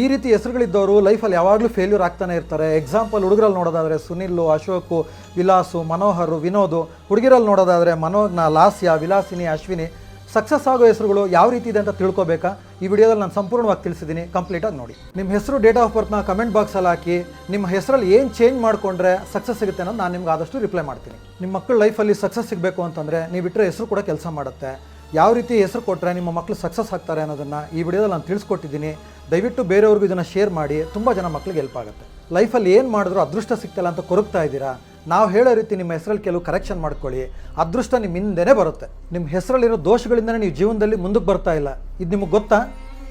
ಈ ರೀತಿ ಹೆಸರುಗಳಿದ್ದವರು ಲೈಫಲ್ಲಿ ಯಾವಾಗಲೂ ಫೇಲ್ಯೂರ್ ಆಗ್ತಾನೆ ಇರ್ತಾರೆ. ಎಕ್ಸಾಂಪಲ್ ಹುಡುಗರಲ್ಲಿ ನೋಡೋದಾದರೆ ಸುನಿಲ್ ಅಶೋಕು, ವಿಲಾಸು, ಮನೋಹರು, ವಿನೋದು. ಹುಡುಗಿರಲ್ಲಿ ನೋಡೋದಾದರೆ ಮನೋಜ್ನ, ಲಾಸ್ಯ, ವಿಲಾಸಿನಿ, ಅಶ್ವಿನಿ. ಸಕ್ಸಸ್ ಆಗೋ ಹೆಸರುಗಳು ಯಾವ ರೀತಿ ಇದೆ ಅಂತ ತಿಳ್ಕೊಬೇಕಾ? ಈ ವಿಡಿಯೋದಲ್ಲಿ ನಾನು ಸಂಪೂರ್ಣವಾಗಿ ತಿಳಿಸಿದ್ದೀನಿ. ಕಂಪ್ಲೀಟಾಗಿ ನೋಡಿ. ನಿಮ್ಮ ಹೆಸರು ಡೇಟ್ ಆಫ್ ಬರ್ತ್ನ ಕಮೆಂಟ್ ಬಾಕ್ಸಲ್ಲಿ ಹಾಕಿ, ನಿಮ್ಮ ಹೆಸರಲ್ಲಿ ಏನು ಚೇಂಜ್ ಮಾಡಿಕೊಂಡ್ರೆ ಸಕ್ಸಸ್ ಸಿಗುತ್ತೆ ಅನ್ನೋದು ನಾನು ನಿಮ್ಗೆ ಆದಷ್ಟು ರಿಪ್ಲೈ ಮಾಡ್ತೀನಿ. ನಿಮ್ಮ ಮಕ್ಕಳ ಲೈಫಲ್ಲಿ ಸಕ್ಸಸ್ ಸಿಗಬೇಕು ಅಂತಂದರೆ ನೀವು ಬಿಟ್ಟರೆ ಹೆಸರು ಕೂಡ ಕೆಲಸ ಮಾಡುತ್ತೆ. ಯಾವ ರೀತಿ ಹೆಸರು ಕೊಟ್ಟರೆ ನಿಮ್ಮ ಮಕ್ಕಳು ಸಕ್ಸಸ್ ಆಗ್ತಾರೆ ಅನ್ನೋದನ್ನು ಈ ವಿಡಿಯೋದಲ್ಲಿ ನಾನು ತಿಳಿಸ್ಕೊಟ್ಟಿದ್ದೀನಿ. ದಯವಿಟ್ಟು ಬೇರೆಯವ್ರಿಗೂ ಇದನ್ನು ಶೇರ್ ಮಾಡಿ, ತುಂಬ ಜನ ಮಕ್ಕಳಿಗೆ ಹೆಲ್ಪ್ ಆಗುತ್ತೆ. ಲೈಫಲ್ಲಿ ಏನು ಮಾಡಿದ್ರು ಅದೃಷ್ಟ ಸಿಗ್ತಲ್ಲ ಅಂತ ಕೊರಗ್ತಾ ಇದ್ದೀರಾ? ನಾವು ಹೇಳೋ ರೀತಿ ನಿಮ್ಮ ಹೆಸರಲ್ಲಿ ಕೆಲವು ಕರೆಕ್ಷನ್ ಮಾಡ್ಕೊಳ್ಳಿ. ಅದೃಷ್ಟ ನಿಮ್ಮ ಹಿಂದೆನೇ ಬರುತ್ತೆ. ನಿಮ್ಮ ಹೆಸರಲ್ಲಿರೋ ದೋಷಗಳಿಂದನೇ ನೀವು ಜೀವನದಲ್ಲಿ ಮುಂದಕ್ಕೆ ಬರ್ತಾ ಇಲ್ಲ. ಇದು ನಿಮಗೆ ಗೊತ್ತಾ?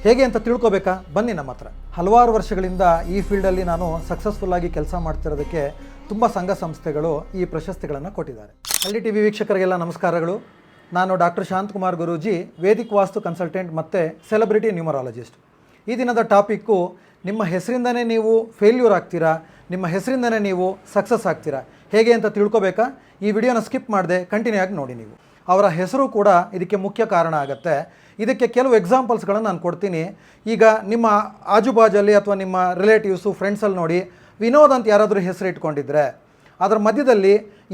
ಹೇಗೆ ಅಂತ ತಿಳ್ಕೊಬೇಕಾ? ಬನ್ನಿ ನಮ್ಮ ಹತ್ರ. ಹಲವಾರು ವರ್ಷಗಳಿಂದ ಈ ಫೀಲ್ಡಲ್ಲಿ ನಾನು ಸಕ್ಸಸ್ಫುಲ್ಲಾಗಿ ಕೆಲಸ ಮಾಡ್ತಿರೋದಕ್ಕೆ ತುಂಬ ಸಂಘ ಸಂಸ್ಥೆಗಳು ಈ ಪ್ರಶಸ್ತಿಗಳನ್ನು ಕೊಟ್ಟಿದ್ದಾರೆ. ಹಳ್ಳಿ ಟಿ ವಿ ವೀಕ್ಷಕರಿಗೆಲ್ಲ ನಮಸ್ಕಾರಗಳು. ನಾನು doctor Shantakumar Guruji, Vedic vastu consultant ಮತ್ತು ಸೆಲೆಬ್ರಿಟಿ ನ್ಯೂಮರಾಲಜಿಸ್ಟ್. ಈ ದಿನದ ಟಾಪಿಕ್ಕು, ನಿಮ್ಮ ಹೆಸರಿಂದನೇ ನೀವು ಫೇಲ್ಯೂರ್ ಆಗ್ತೀರಾ, ನಿಮ್ಮ ಹೆಸರಿಂದನೇ ನೀವು ಸಕ್ಸಸ್ ಆಗ್ತೀರಾ, ಹೇಗೆ ಅಂತ ತಿಳ್ಕೊಬೇಕಾ? ಈ ವಿಡಿಯೋನ ಸ್ಕಿಪ್ ಮಾಡದೆ ಕಂಟಿನ್ಯೂ ಆಗಿ ನೋಡಿ ನೀವು. ಅವರ ಹೆಸರು ಕೂಡ ಇದಕ್ಕೆ ಮುಖ್ಯ ಕಾರಣ ಆಗುತ್ತೆ. ಇದಕ್ಕೆ ಕೆಲವು ಎಕ್ಸಾಂಪಲ್ಸ್ಗಳನ್ನು ನಾನು ಕೊಡ್ತೀನಿ. ಈಗ ನಿಮ್ಮ ಆಜುಬಾಜಲ್ಲಿ ಅಥವಾ ನಿಮ್ಮ ರಿಲೇಟಿವ್ಸು, ಫ್ರೆಂಡ್ಸಲ್ಲಿ ನೋಡಿ, ವಿನೋದ್ ಅಂತ ಯಾರಾದರೂ ಹೆಸರು ಇಟ್ಕೊಂಡಿದ್ರೆ, ಅದರ ಮಧ್ಯದಲ್ಲಿ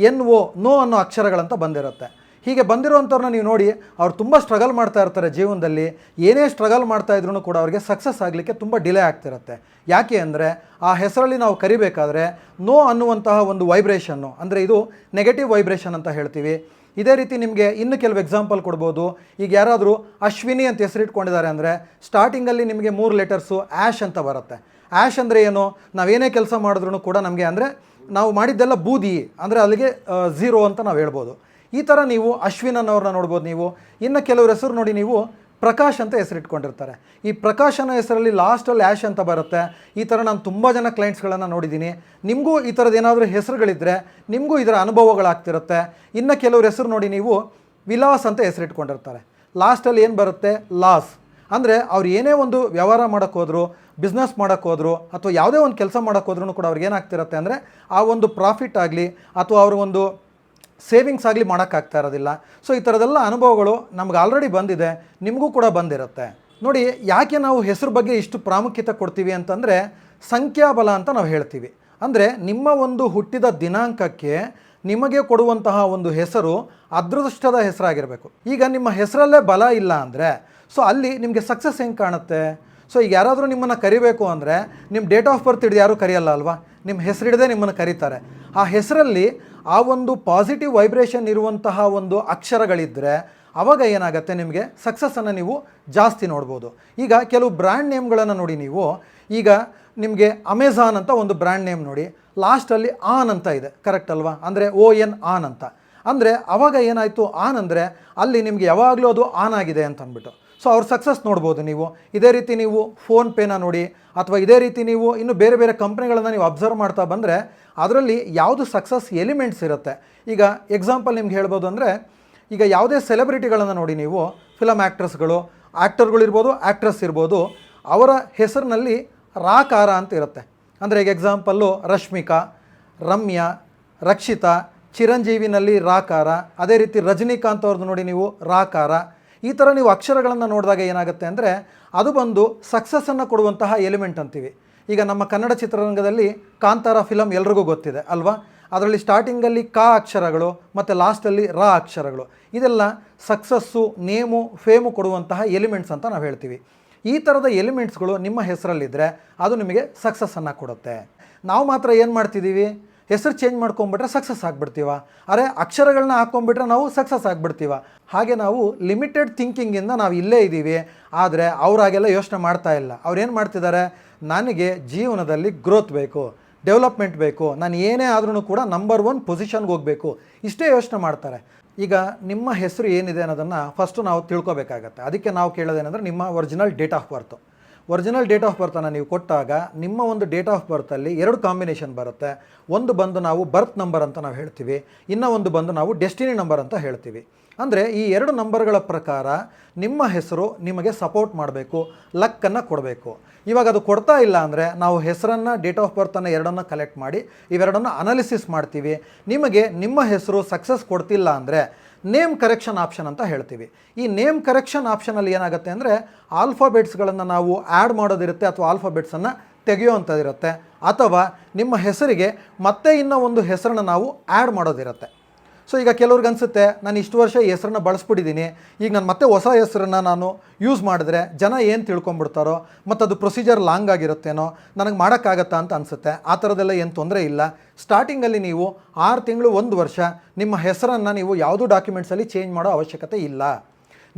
ಎನ್ ಓ ನೋ ಅನ್ನೋ ಅಕ್ಷರಗಳಂತ ಬಂದಿರುತ್ತೆ. ಹೀಗೆ ಬಂದಿರೋವಂಥವ್ರನ್ನ ನೀವು ನೋಡಿ, ಅವ್ರು ತುಂಬ ಸ್ಟ್ರಗಲ್ ಮಾಡ್ತಾ ಇರ್ತಾರೆ ಜೀವನದಲ್ಲಿ. ಏನೇ ಸ್ಟ್ರಗಲ್ ಮಾಡ್ತಾ ಇದ್ರೂ ಕೂಡ ಅವರಿಗೆ ಸಕ್ಸಸ್ ಆಗಲಿಕ್ಕೆ ತುಂಬ ಡಿಲೇ ಆಗ್ತಿರುತ್ತೆ. ಯಾಕೆ ಅಂದರೆ, ಆ ಹೆಸರಲ್ಲಿ ನಾವು ಕರಿಬೇಕಾದ್ರೆ ನೋ ಅನ್ನುವಂತಹ ಒಂದು ವೈಬ್ರೇಷನ್ನು ಅಂದರೆ ಇದು ನೆಗೆಟಿವ್ ವೈಬ್ರೇಷನ್ ಅಂತ ಹೇಳ್ತೀವಿ. ಇದೇ ರೀತಿ ನಿಮಗೆ ಇನ್ನು ಕೆಲವು ಎಕ್ಸಾಂಪಲ್ ಕೊಡ್ಬೋದು. ಈಗ ಯಾರಾದರೂ ಅಶ್ವಿನಿ ಅಂತ ಹೆಸರಿಟ್ಕೊಂಡಿದ್ದಾರೆ ಅಂದರೆ ಸ್ಟಾರ್ಟಿಂಗಲ್ಲಿ ನಿಮಗೆ ಮೂರು ಲೆಟರ್ಸು ಆ್ಯಶ್ ಅಂತ ಬರುತ್ತೆ. ಆ್ಯಶ್ ಅಂದರೆ ಏನು? ನಾವೇನೇ ಕೆಲಸ ಮಾಡಿದ್ರೂ ಕೂಡ ನಮಗೆ ಅಂದರೆ, ನಾವು ಮಾಡಿದ್ದೆಲ್ಲ ಬೂದಿ, ಅಂದರೆ ಅಲ್ಲಿಗೆ ಝೀರೋ ಅಂತ ನಾವು ಹೇಳ್ಬೋದು. ಈ ಥರ ನೀವು ಅಶ್ವಿನನ್ ಅವ್ರನ್ನ ನೋಡ್ಬೋದು ನೀವು. ಇನ್ನು ಕೆಲವ್ರ ಹೆಸರು ನೋಡಿ ನೀವು ಪ್ರಕಾಶ್ ಅಂತ ಹೆಸರಿಟ್ಕೊಂಡಿರ್ತಾರೆ. ಈ ಪ್ರಕಾಶ್ ಅನ್ನೋ ಹೆಸರಲ್ಲಿ ಲಾಸ್ಟಲ್ಲಿ ಆ್ಯಶ್ ಅಂತ ಬರುತ್ತೆ. ಈ ಥರ ನಾನು ತುಂಬ ಜನ ಕ್ಲೈಂಟ್ಸ್ಗಳನ್ನು ನೋಡಿದ್ದೀನಿ. ನಿಮಗೂ ಈ ಥರದ್ದು ಏನಾದರೂ ಹೆಸರುಗಳಿದ್ದರೆ ನಿಮಗೂ ಇದರ ಅನುಭವಗಳಾಗ್ತಿರುತ್ತೆ. ಇನ್ನು ಕೆಲವ್ರ ಹೆಸರು ನೋಡಿ ನೀವು ವಿಲಾಸ್ ಅಂತ ಹೆಸರಿಟ್ಕೊಂಡಿರ್ತಾರೆ. ಲಾಸ್ಟಲ್ಲಿ ಏನು ಬರುತ್ತೆ? ಲಾಸ್. ಅಂದರೆ ಅವ್ರು ಏನೇ ಒಂದು ವ್ಯವಹಾರ ಮಾಡೋಕ್ಕೋದ್ರು ಬಿಸ್ನೆಸ್ ಮಾಡೋಕ್ಕೋದ್ರು ಅಥವಾ ಯಾವುದೇ ಒಂದು ಕೆಲಸ ಮಾಡೋಕ್ಕೆ ಹೋದ್ರೂ ಕೂಡ ಅವ್ರಿಗೆ ಏನಾಗ್ತಿರುತ್ತೆ ಅಂದರೆ ಆ ಒಂದು ಪ್ರಾಫಿಟ್ ಆಗಲಿ, ಅಥವಾ ಅವ್ರ ಒಂದು ಸೇವಿಂಗ್ಸ್ ಆಗಲಿ ಮಾಡೋಕ್ಕಾಗ್ತಾ ಇರೋದಿಲ್ಲ. ಸೊ ಈ ಥರದೆಲ್ಲ ಅನುಭವಗಳು ನಮ್ಗೆ ಆಲ್ರೆಡಿ ಬಂದಿದೆ. ನಿಮಗೂ ಕೂಡ ಬಂದಿರುತ್ತೆ. ನೋಡಿ, ಯಾಕೆ ನಾವು ಹೆಸರು ಬಗ್ಗೆ ಇಷ್ಟು ಪ್ರಾಮುಖ್ಯತೆ ಕೊಡ್ತೀವಿ ಅಂತಂದರೆ ಸಂಖ್ಯಾಬಲ ಅಂತ ನಾವು ಹೇಳ್ತೀವಿ. ಅಂದರೆ ನಿಮ್ಮ ಒಂದು ಹುಟ್ಟಿದ ದಿನಾಂಕಕ್ಕೆ ನಿಮಗೆ ಕೊಡುವಂತಹ ಒಂದು ಹೆಸರು ಅದೃಷ್ಟದ ಹೆಸರಾಗಿರಬೇಕು. ಈಗ ನಿಮ್ಮ ಹೆಸರಲ್ಲೇ ಬಲ ಇಲ್ಲ ಅಂದರೆ ಸೊ ಅಲ್ಲಿ ನಿಮಗೆ ಸಕ್ಸಸ್ ಹೆಂಗೆ ಕಾಣುತ್ತೆ? ಸೊ ಈಗ ಯಾರಾದರೂ ನಿಮ್ಮನ್ನು ಕರಿಬೇಕು ಅಂದರೆ ನಿಮ್ಮ ಡೇಟ್ ಆಫ್ ಬರ್ತ್ ಹಿಡಿದು ಯಾರೂ ಕರೆಯಲ್ಲ ಅಲ್ವಾ? ನಿಮ್ಮ ಹೆಸರಿಡದೆ ನಿಮ್ಮನ್ನು ಕರೀತಾರೆ. ಆ ಹೆಸರಲ್ಲಿ ಆ ಒಂದು ಪಾಸಿಟಿವ್ ವೈಬ್ರೇಷನ್ ಇರುವಂತಹ ಒಂದು ಅಕ್ಷರಗಳಿದ್ದರೆ ಆವಾಗ ಏನಾಗುತ್ತೆ ನಿಮಗೆ? ಸಕ್ಸಸ್ಸನ್ನು ನೀವು ಜಾಸ್ತಿ ನೋಡ್ಬೋದು. ಈಗ ಕೆಲವು ಬ್ರ್ಯಾಂಡ್ ನೇಮ್ಗಳನ್ನು ನೋಡಿ ನೀವು. ಈಗ ನಿಮಗೆ ಅಮೆಝಾನ್ ಅಂತ ಒಂದು ಬ್ರ್ಯಾಂಡ್ ನೇಮ್ ನೋಡಿ. ಲಾಸ್ಟಲ್ಲಿ ಆನ್ ಅಂತ ಇದೆ. ಕರೆಕ್ಟ್ ಅಲ್ವಾ? ಅಂದರೆ ಓ ಎನ್ ಆನ್ ಅಂತ. ಅಂದರೆ ಅವಾಗ ಏನಾಯಿತು? ಆನ್ ಅಂದರೆ ಅಲ್ಲಿ ನಿಮಗೆ ಯಾವಾಗಲೂ ಅದು ಆನ್ ಆಗಿದೆ ಅಂತ ಅಂದ್ಬಿಟ್ಟು ಸೊ ಅವ್ರ ಸಕ್ಸಸ್ ನೋಡ್ಬೋದು ನೀವು. ಇದೇ ರೀತಿ ನೀವು ಫೋನ್ಪೇನ ನೋಡಿ, ಅಥವಾ ಇದೇ ರೀತಿ ನೀವು ಇನ್ನು ಬೇರೆ ಬೇರೆ ಕಂಪ್ನಿಗಳನ್ನು ನೀವು ಅಬ್ಸರ್ವ್ ಮಾಡ್ತಾ ಬಂದರೆ, ಅದರಲ್ಲಿ ಯಾವುದು ಸಕ್ಸಸ್ ಎಲಿಮೆಂಟ್ಸ್ ಇರುತ್ತೆ. ಈಗ ಎಕ್ಸಾಂಪಲ್ ನಿಮ್ಗೆ ಹೇಳ್ಬೋದು ಅಂದರೆ, ಈಗ ಯಾವುದೇ ಸೆಲೆಬ್ರಿಟಿಗಳನ್ನು ನೋಡಿ ನೀವು ಫಿಲಮ್ ಆ್ಯಕ್ಟ್ರಸ್ಗಳು ಆ್ಯಕ್ಟರ್ಗಳಿರ್ಬೋದು ಆ್ಯಕ್ಟ್ರೆಸ್ ಇರ್ಬೋದು, ಅವರ ಹೆಸರಿನಲ್ಲಿ ರಾಕಾರ ಅಂತ ಇರುತ್ತೆ. ಅಂದರೆ ಈಗ ಎಕ್ಸಾಂಪಲ್ಲು ರಶ್ಮಿಕಾ, ರಮ್ಯಾ, ರಕ್ಷಿತಾ, ಚಿರಂಜೀವಿನಲ್ಲಿ ರಾಕಾರ, ಅದೇ ರೀತಿ ರಜನಿಕಾಂತ್ ಅವ್ರದ್ದು ನೋಡಿ ನೀವು ರಾಕಾರ ಈ ಥರ ನೀವು ಅಕ್ಷರಗಳನ್ನು ನೋಡಿದಾಗ ಏನಾಗುತ್ತೆ ಅಂದರೆ ಅದು ಬಂದು ಸಕ್ಸಸ್ಸನ್ನು ಕೊಡುವಂತಹ ಎಲಿಮೆಂಟ್ ಅಂತೀವಿ. ಈಗ ನಮ್ಮ ಕನ್ನಡ ಚಿತ್ರರಂಗದಲ್ಲಿ ಕಾಂತಾರ ಫಿಲಮ್ ಎಲ್ರಿಗೂ ಗೊತ್ತಿದೆ ಅಲ್ವಾ? ಅದರಲ್ಲಿ ಸ್ಟಾರ್ಟಿಂಗಲ್ಲಿ ಕ ಅಕ್ಷರಗಳು, ಮತ್ತು ಲಾಸ್ಟಲ್ಲಿ ರ ಅಕ್ಷರಗಳು. ಇದೆಲ್ಲ ಸಕ್ಸಸ್ಸು ನೇಮು ಫೇಮು ಕೊಡುವಂತಹ ಎಲಿಮೆಂಟ್ಸ್ ಅಂತ ನಾವು ಹೇಳ್ತೀವಿ. ಈ ಥರದ ಎಲಿಮೆಂಟ್ಸ್ಗಳು ನಿಮ್ಮ ಹೆಸರಲ್ಲಿದ್ದರೆ ಅದು ನಿಮಗೆ ಸಕ್ಸಸ್ಸನ್ನು ಕೊಡುತ್ತೆ. ನಾವು ಮಾತ್ರ ಏನು ಮಾಡ್ತಿದ್ದೀವಿ ಹೆಸರು ಚೇಂಜ್ ಮಾಡ್ಕೊಂಬಿಟ್ರೆ ಸಕ್ಸಸ್ ಆಗಿಬಿಡ್ತೀವ. ಅರೆ ಅಕ್ಷರಗಳನ್ನ ಹಾಕ್ಕೊಂಬಿಟ್ರೆ ನಾವು ಸಕ್ಸಸ್ ಆಗಿಬಿಡ್ತೀವ. ಹಾಗೆ ನಾವು ಲಿಮಿಟೆಡ್ ಥಿಂಕಿಂಗಿಂದ ನಾವು ಇಲ್ಲೇ ಇದ್ದೀವಿ. ಆದರೆ ಅವರಾಗೆಲ್ಲ ಯೋಚನೆ ಮಾಡ್ತಾ ಇಲ್ಲ. ಅವ್ರೇನು ಮಾಡ್ತಿದ್ದಾರೆ ನನಗೆ ಜೀವನದಲ್ಲಿ ಗ್ರೋತ್ ಬೇಕು ಡೆವಲಪ್ಮೆಂಟ್ ಬೇಕು. ನಾನು ಏನೇ ಆದ್ರೂ ಕೂಡ ನಂಬರ್ ಒನ್ ಪೊಸಿಷನ್ಗೆ ಹೋಗಬೇಕು. ಇಷ್ಟೇ ಯೋಚನೆ ಮಾಡ್ತಾರೆ. ಈಗ ನಿಮ್ಮ ಹೆಸರು ಏನಿದೆ ಅನ್ನೋದನ್ನು ಫಸ್ಟು ನಾವು ತಿಳ್ಕೊಬೇಕಾಗತ್ತೆ. ಅದಕ್ಕೆ ನಾವು ಕೇಳೋದೇನೆಂದರೆ ನಿಮ್ಮ original date of birth original date of ಬರ್ತನ್ನು ನೀವು ಕೊಟ್ಟಾಗ ನಿಮ್ಮ ಒಂದು ಡೇಟ್ ಆಫ್ ಬರ್ತಲ್ಲಿ ಎರಡು ಕಾಂಬಿನೇಷನ್ ಬರುತ್ತೆ. ಒಂದು ಬಂದು ನಾವು ಬರ್ತ್ ನಂಬರ್ ಅಂತ ನಾವು ಹೇಳ್ತೀವಿ. ಇನ್ನೂ ಒಂದು ಬಂದು ನಾವು ಡೆಸ್ಟಿನಿ ನಂಬರ್ ಅಂತ ಹೇಳ್ತೀವಿ. ಅಂದರೆ ಈ ಎರಡು ನಂಬರ್ಗಳ ಪ್ರಕಾರ ನಿಮ್ಮ ಹೆಸರು ನಿಮಗೆ ಸಪೋರ್ಟ್ ಮಾಡಬೇಕು ಲಕ್ಕನ್ನು ಕೊಡಬೇಕು. ಇವಾಗ ಅದು ಕೊಡ್ತಾ ಇಲ್ಲ ಅಂದರೆ ನಾವು ಹೆಸರನ್ನು ಡೇಟ್ ಆಫ್ ಬರ್ತನ್ನು ಎರಡನ್ನು ಕಲೆಕ್ಟ್ ಮಾಡಿ ಇವೆರಡನ್ನು ಅನಾಲಿಸಿಸ್ ಮಾಡ್ತೀವಿ. ನಿಮಗೆ ನಿಮ್ಮ ಹೆಸರು ಸಕ್ಸಸ್ ಕೊಡ್ತಿಲ್ಲ ಅಂದರೆ ನೇಮ್ ಕರೆಕ್ಷನ್ ಆಪ್ಷನ್ ಅಂತ ಹೇಳ್ತೀವಿ. ಈ ನೇಮ್ ಕರೆಕ್ಷನ್ ಆಪ್ಷನಲ್ಲಿ ಏನಾಗುತ್ತೆ ಅಂದರೆ ಆಲ್ಫಾಬೆಟ್ಸ್ಗಳನ್ನು ನಾವು ಆ್ಯಡ್ ಮಾಡೋದಿರುತ್ತೆ ಅಥವಾ ಆಲ್ಫಾಬೆಟ್ಸನ್ನು ತೆಗೆಯುವಂಥದ್ದಿರುತ್ತೆ. ಅಥವಾ ನಿಮ್ಮ ಹೆಸರಿಗೆ ಮತ್ತೆ ಇನ್ನೂ ಒಂದು ಹೆಸರನ್ನು ನಾವು ಆ್ಯಡ್ ಮಾಡೋದಿರುತ್ತೆ. ಸೊ ಈಗ ಕೆಲವ್ರಿಗೆ ಅನಿಸುತ್ತೆ, ನಾನು ಇಷ್ಟು ವರ್ಷ ಹೆಸರನ್ನ ಬಳಸ್ಬಿಟ್ಟಿದ್ದೀನಿ ಈಗ ನಾನು ಮತ್ತೆ ಹೊಸ ಹೆಸರನ್ನು ನಾನು ಯೂಸ್ ಮಾಡಿದ್ರೆ ಜನ ಏನು ತಿಳ್ಕೊಂಬಿಡ್ತಾರೋ, ಮತ್ತು ಅದು ಪ್ರೊಸೀಜರ್ ಲಾಂಗ್ ಆಗಿರುತ್ತೇನೋ, ನನಗೆ ಮಾಡೋಕ್ಕಾಗತ್ತಾ ಅಂತ ಅನಿಸುತ್ತೆ. ಆ ಥರದ್ದೆಲ್ಲ ಏನು ತೊಂದರೆ ಇಲ್ಲ. ಸ್ಟಾರ್ಟಿಂಗಲ್ಲಿ ನೀವು ಆರು ತಿಂಗಳು, ಒಂದು ವರ್ಷ ನಿಮ್ಮ ಹೆಸರನ್ನು ನೀವು ಯಾವುದೂ ಡಾಕ್ಯುಮೆಂಟ್ಸಲ್ಲಿ ಚೇಂಜ್ ಮಾಡೋ ಅವಶ್ಯಕತೆ ಇಲ್ಲ.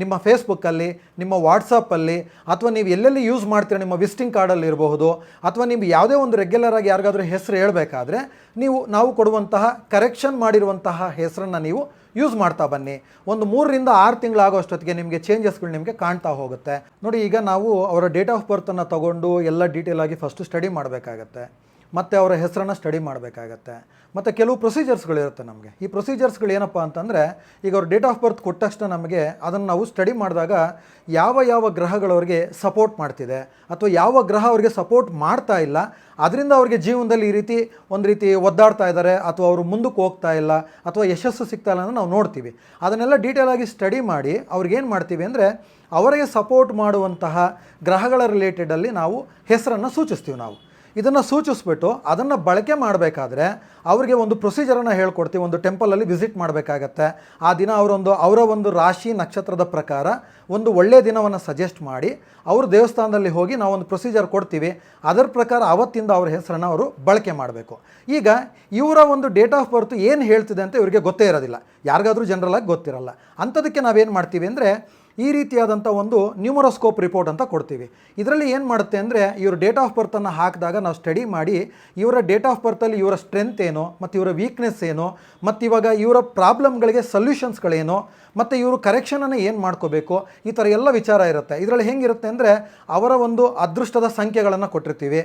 ನಿಮ್ಮ ಫೇಸ್ಬುಕ್ಕಲ್ಲಿ, ನಿಮ್ಮ ವಾಟ್ಸಪ್ಪಲ್ಲಿ, ಅಥವಾ ನೀವು ಎಲ್ಲೆಲ್ಲಿ ಯೂಸ್ ಮಾಡ್ತೀರ ನಿಮ್ಮ ವಿಸಿಟಿಂಗ್ ಕಾರ್ಡಲ್ಲಿ ಇರಬಹುದು, ಅಥವಾ ನೀವು ಯಾವುದೇ ಒಂದು ರೆಗ್ಯುಲರ್ ಆಗಿ ಯಾರಿಗಾದ್ರೂ ಹೆಸರು ಹೇಳಬೇಕಾದ್ರೆ ನೀವು, ನಾವು ಕೊಡುವಂತಹ ಕರೆಕ್ಷನ್ ಮಾಡಿರುವಂತಹ ಹೆಸರನ್ನು ನೀವು ಯೂಸ್ ಮಾಡ್ತಾ ಬನ್ನಿ. ಒಂದು ಮೂರರಿಂದ ಆರು ತಿಂಗಳಾಗೋ ಅಷ್ಟೊತ್ತಿಗೆ ನಿಮಗೆ ಚೇಂಜಸ್ಗಳು ನಿಮಗೆ ಕಾಣ್ತಾ ಹೋಗುತ್ತೆ. ನೋಡಿ, ಈಗ ನಾವು ಅವರ ಡೇಟ್ ಆಫ್ ಬರ್ತನ್ನು ತಗೊಂಡು ಎಲ್ಲ ಡೀಟೇಲಾಗಿ ಫಸ್ಟು ಸ್ಟಡಿ ಮಾಡಬೇಕಾಗತ್ತೆ. ಮತ್ತು ಅವರ ಹೆಸರನ್ನು ಸ್ಟಡಿ ಮಾಡಬೇಕಾಗತ್ತೆ. ಮತ್ತು ಕೆಲವು ಪ್ರೊಸೀಜರ್ಸ್ಗಳಿರುತ್ತೆ ನಮಗೆ. ಈ ಪ್ರೊಸೀಜರ್ಸ್ಗಳು ಏನಪ್ಪ ಅಂತಂದರೆ, ಈಗ ಅವ್ರ ಡೇಟ್ ಆಫ್ ಬರ್ತ್ ಕೊಟ್ಟ ತಕ್ಷಣ ನಮಗೆ ಅದನ್ನು ನಾವು ಸ್ಟಡಿ ಮಾಡಿದಾಗ ಯಾವ ಯಾವ ಗ್ರಹಗಳವ್ರಿಗೆ ಸಪೋರ್ಟ್ ಮಾಡ್ತಿದೆ, ಅಥವಾ ಯಾವ ಗ್ರಹ ಅವರಿಗೆ ಸಪೋರ್ಟ್ ಮಾಡ್ತಾ ಇಲ್ಲ, ಅದರಿಂದ ಅವ್ರಿಗೆ ಜೀವನದಲ್ಲಿ ಈ ರೀತಿ ಒಂದು ರೀತಿ ಒದ್ದಾಡ್ತಾ ಇದ್ದಾರೆ, ಅಥವಾ ಅವರು ಮುಂದಕ್ಕೆ ಹೋಗ್ತಾ ಇಲ್ಲ, ಅಥವಾ ಯಶಸ್ಸು ಸಿಗ್ತಾ ಇಲ್ಲ ಅಂತ ನಾವು ನೋಡ್ತೀವಿ. ಅದನ್ನೆಲ್ಲ ಡೀಟೇಲ್ ಆಗಿ ಸ್ಟಡಿ ಮಾಡಿ ಅವ್ರಿಗೇನು ಮಾಡ್ತೀವಿ ಅಂದರೆ, ಅವರಿಗೆ ಸಪೋರ್ಟ್ ಮಾಡುವಂತಹ ಗ್ರಹಗಳ ರಿಲೇಟೆಡಲ್ಲಿ ನಾವು ಹೆಸರನ್ನು ಸೂಚಿಸ್ತೀವಿ ನಾವು. ಇದನ್ನು ಸೂಚಿಸ್ಬಿಟ್ಟು ಅದನ್ನು ಬಳಕೆ ಮಾಡಬೇಕಾದ್ರೆ ಅವರಿಗೆ ಒಂದು ಪ್ರೊಸೀಜರನ್ನು ಹೇಳ್ಕೊಡ್ತೀವಿ. ಒಂದು ಟೆಂಪಲಲ್ಲಿ ವಿಸಿಟ್ ಮಾಡಬೇಕಾಗತ್ತೆ. ಆ ದಿನ ಅವರೊಂದು, ಅವರ ಒಂದು ರಾಶಿ ನಕ್ಷತ್ರದ ಪ್ರಕಾರ ಒಂದು ಒಳ್ಳೆಯ ದಿನವನ್ನು ಸಜೆಸ್ಟ್ ಮಾಡಿ ಅವರು ದೇವಸ್ಥಾನದಲ್ಲಿ ಹೋಗಿ ನಾವೊಂದು ಪ್ರೊಸೀಜರ್ ಕೊಡ್ತೀವಿ. ಅದರ ಪ್ರಕಾರ ಅವತ್ತಿಂದ ಅವ್ರ ಹೆಸರನ್ನು ಅವರು ಬಳಕೆ ಮಾಡಬೇಕು. ಈಗ ಇವರ ಒಂದು ಡೇಟ್ ಆಫ್ ಬರ್ತ್ ಏನು ಹೇಳ್ತಿದೆ ಅಂತ ಇವರಿಗೆ ಗೊತ್ತೇ ಇರೋದಿಲ್ಲ. ಯಾರಿಗಾದರೂ ಜನರಲಾಗಿ ಗೊತ್ತಿರಲ್ಲ. ಅಂಥದಕ್ಕೆ ನಾವೇನು ಮಾಡ್ತೀವಿ ಅಂದರೆ ಈ ರೀತಿಯಾದಂಥ ಒಂದು ನ್ಯೂಮರೋಸ್ಕೋಪ್ ರಿಪೋರ್ಟ್ ಅಂತ ಕೊಡ್ತೀವಿ. ಇದರಲ್ಲಿ ಏನು ಮಾಡುತ್ತೆ ಅಂದರೆ ಇವರು ಡೇಟ್ ಆಫ್ ಬರ್ತನ್ನು ಹಾಕಿದಾಗ ನಾವು ಸ್ಟಡಿ ಮಾಡಿ ಇವರ ಡೇಟ್ ಆಫ್ ಬರ್ತಲ್ಲಿ ಇವರ ಸ್ಟ್ರೆಂತ್ ಏನು, ಮತ್ತು ಇವರ ವೀಕ್ನೆಸ್ ಏನು, ಮತ್ತು ಇವಾಗ ಇವರ ಪ್ರಾಬ್ಲಮ್ಗಳಿಗೆ ಸೊಲ್ಯೂಷನ್ಸ್ಗಳೇನು ಮತ್ತು ಇವರು ಕರೆಕ್ಷನನ್ನು ಏನು ಮಾಡ್ಕೋಬೇಕು, ಈ ಥರ ಎಲ್ಲ ವಿಚಾರ ಇರುತ್ತೆ. ಇದರಲ್ಲಿ ಹೆಂಗಿರುತ್ತೆ ಅಂದರೆ ಅವರ ಒಂದು ಅದೃಷ್ಟದ ಸಂಖ್ಯೆಗಳನ್ನು ಕೊಟ್ಟಿರ್ತೀವಿ.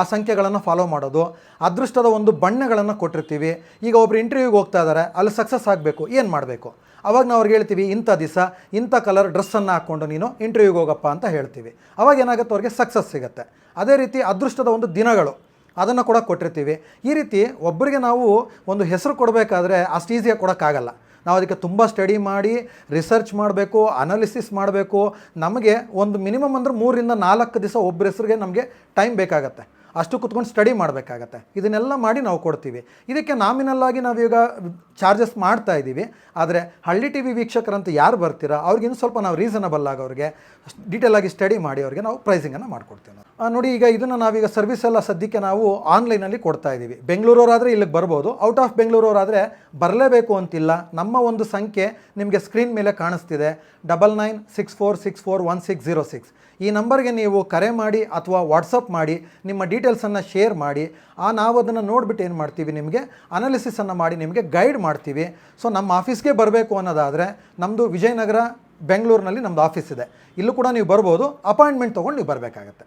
ಆ ಸಂಖ್ಯೆಗಳನ್ನು ಫಾಲೋ ಮಾಡೋದು, ಅದೃಷ್ಟದ ಒಂದು ಬಣ್ಣಗಳನ್ನು ಕೊಟ್ಟಿರ್ತೀವಿ. ಈಗ ಒಬ್ರು ಇಂಟರ್ವ್ಯೂಗೆ ಹೋಗ್ತಾ ಇದ್ದಾರೆ ಅಲ್ಲಿ ಸಕ್ಸಸ್ ಆಗಬೇಕು, ಏನು ಮಾಡಬೇಕು? ಅವಾಗ ನಾವು ಅವ್ರಿಗೆ ಹೇಳ್ತೀವಿ, ಇಂಥ ದಿವಸ, ಇಂಥ ಕಲರ್ ಡ್ರೆಸ್ಸನ್ನು ಹಾಕ್ಕೊಂಡು ನೀನು ಇಂಟರ್ವ್ಯೂಗೆ ಹೋಗಪ್ಪ ಅಂತ ಹೇಳ್ತೀವಿ. ಅವಾಗ ಏನಾಗುತ್ತೆ ಅವ್ರಿಗೆ ಸಕ್ಸಸ್ ಸಿಗುತ್ತೆ. ಅದೇ ರೀತಿ ಅದೃಷ್ಟದ ಒಂದು ದಿನಗಳು, ಅದನ್ನು ಕೂಡ ಕೊಟ್ಟಿರ್ತೀವಿ. ಈ ರೀತಿ ಒಬ್ಬರಿಗೆ ನಾವು ಒಂದು ಹೆಸರು ಕೊಡಬೇಕಾದ್ರೆ ಅಷ್ಟು ಈಸಿಯಾಗಿ ಕೊಡೋಕ್ಕಾಗಲ್ಲ. ನಾವು ಅದಕ್ಕೆ ತುಂಬ ಸ್ಟಡಿ ಮಾಡಿ ರಿಸರ್ಚ್ ಮಾಡಬೇಕು ಅನಾಲಿಸಿಸ್ ಮಾಡಬೇಕು. ನಮಗೆ ಒಂದು ಮಿನಿಮಮ್ ಅಂದ್ರೆ ಮೂರಿಂದ ನಾಲ್ಕು ದಿವಸ ಒಬ್ಬರ ಹೆಸರಿಗೆ ನಮಗೆ ಟೈಮ್ ಬೇಕಾಗತ್ತೆ. ಅಷ್ಟು ಕುತ್ಕೊಂಡು ಸ್ಟಡಿ ಮಾಡಬೇಕಾಗತ್ತೆ. ಇದನ್ನೆಲ್ಲ ಮಾಡಿ ನಾವು ಕೊಡ್ತೀವಿ. ಇದಕ್ಕೆ ನಾಮಿನಲ್ ಆಗಿ ನಾವೀಗ ಚಾರ್ಜಸ್ ಮಾಡ್ತಾ ಇದ್ದೀವಿ. ಆದರೆ ಹಳ್ಳಿ ಟಿ ವಿ ವೀಕ್ಷಕರಂತ ಯಾರು ಬರ್ತೀರಾ? ಇನ್ನು ಸ್ವಲ್ಪ ನಾವು ರೀಸನಬಲ್ ಆಗಿ ಅವ್ರಿಗೆ ಡೀಟೇಲ್ ಆಗಿ ಸ್ಟಡಿ ಮಾಡಿ ಅವ್ರಿಗೆ ನಾವು ಪ್ರೈಸಿಂಗನ್ನು ಮಾಡ್ಕೊಡ್ತೀವಿ ನಾವು. ನೋಡಿ ಈಗ ಇದನ್ನು ನಾವೀಗ ಸರ್ವಿಸ್ ಎಲ್ಲ ಸದ್ಯಕ್ಕೆ ನಾವು ಆನ್ಲೈನಲ್ಲಿ ಕೊಡ್ತಾ ಇದ್ದೀವಿ. ಬೆಂಗಳೂರವರಾದರೆ ಇಲ್ಲಿಗೆ ಬರ್ಬೋದು. ಔಟ್ ಆಫ್ ಬೆಂಗಳೂರವರಾದರೆ ಬರಲೇಬೇಕು ಅಂತಿಲ್ಲ. ನಮ್ಮ ಒಂದು ಸಂಖ್ಯೆ ನಿಮಗೆ ಸ್ಕ್ರೀನ್ ಮೇಲೆ ಕಾಣಿಸ್ತಿದೆ. Double nine six four six four one six zero six ಈ ನಂಬರ್ಗೆ ನೀವು ಕರೆ ಮಾಡಿ ಅಥವಾ ವಾಟ್ಸಪ್ ಮಾಡಿ, ನಿಮ್ಮ ಡೀಟೇಲ್ಸನ್ನು ಶೇರ್ ಮಾಡಿ, ಆ ನಾವು ಅದನ್ನು ನೋಡಿಬಿಟ್ಟು ಏನು ಮಾಡ್ತೀವಿ ನಿಮಗೆ? ಅನಾಲಿಸಿಸನ್ನು ಮಾಡಿ ನಿಮಗೆ ಗೈಡ್ ಮಾಡ್ತೀವಿ. ಸೊ ನಮ್ಮ ಆಫೀಸ್ಗೆ ಬರಬೇಕು ಅನ್ನೋದಾದರೆ ನಮ್ಮದು ವಿಜಯನಗರ, ಬೆಂಗಳೂರಿನಲ್ಲಿ ನಮ್ಮದು ಆಫೀಸ್ ಇದೆ. ಇಲ್ಲೂ ಕೂಡ ನೀವು ಬರ್ಬೋದು ಅಪಾಯಿಂಟ್ಮೆಂಟ್ ತೊಗೊಂಡು ನೀವು ಬರಬೇಕಾಗತ್ತೆ.